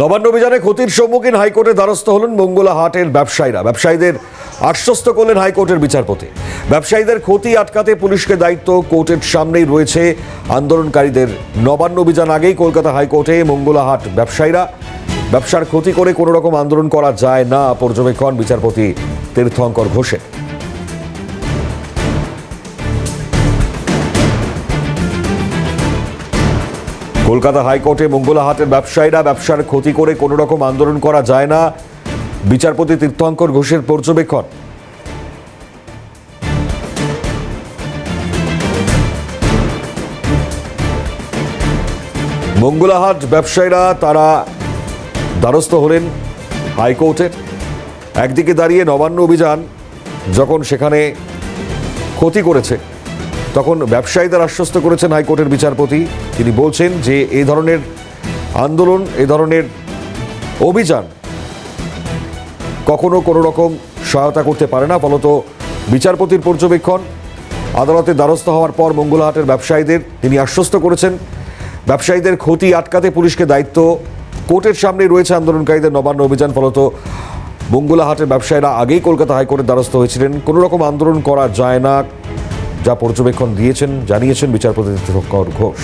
নবান্ন অভিযানে ক্ষতির সম্মুখীন হাইকোর্টের দ্বারস্থ হলেন মঙ্গলা হাটের ব্যবসায়ীরা। ব্যবসায়ীদের আশ্বস্ত করলেন হাইকোর্টের বিচারপতি। ব্যবসায়ীদের ক্ষতি আটকাতে পুলিশকে দায়িত্ব কোর্টের সামনেই রয়েছে আন্দোলনকারীদের। নবান্ন অভিযান আগেই কলকাতা হাইকোর্টে মঙ্গলা হাট ব্যবসায়ীরা। ব্যবসার ক্ষতি করে কোনো রকম আন্দোলন করা যায় না। পর্যবেক্ষণ বিচারপতি তীর্থঙ্কর ঘোষের। কলকাতা হাইকোর্টে মঙ্গলাহাটের ব্যবসায়ীরা ব্যবসার ক্ষতি করে কোনো রকম আন্দোলন করা যায় না। বিচারপতি তীর্থঙ্কর ঘোষের পর্যবেক্ষণ। মঙ্গলাহাট ব্যবসায়ীরা তারা দ্বারস্থ হলেন হাইকোর্টের। একদিকে দাঁড়িয়ে নবান্ন অভিযান যখন সেখানে ক্ষতি করেছে। তখন ব্যবসায়ীদের আশ্বস্ত করেছেন হাইকোর্টের বিচারপতি। তিনি বলছেন যে এই ধরনের আন্দোলন, এ ধরনের অভিযান কখনো কোনো রকম সহায়তা করতে পারে না। ফলত বিচারপতির পর্যবেক্ষণ, আদালতে দ্বারস্থ হওয়ার পর মঙ্গলহাটের ব্যবসায়ীদের তিনি আশ্বস্ত করেছেন। ব্যবসায়ীদের ক্ষতি আটকাতে পুলিশকে দায়িত্ব। কোর্টের সামনে রয়েছে আন্দোলনকারীদের নবান্ন অভিযান। ফলত মঙ্গলাহাটের ব্যবসায়ীরা আগেই কলকাতা হাইকোর্টের দ্বারস্থ হয়েছিলেন। কোনো রকম আন্দোলন করা যায় না। যা পর্যবেক্ষণ দিয়েছেন জানিয়েছেন বিচারপতি তীর্থঙ্কর ঘোষ।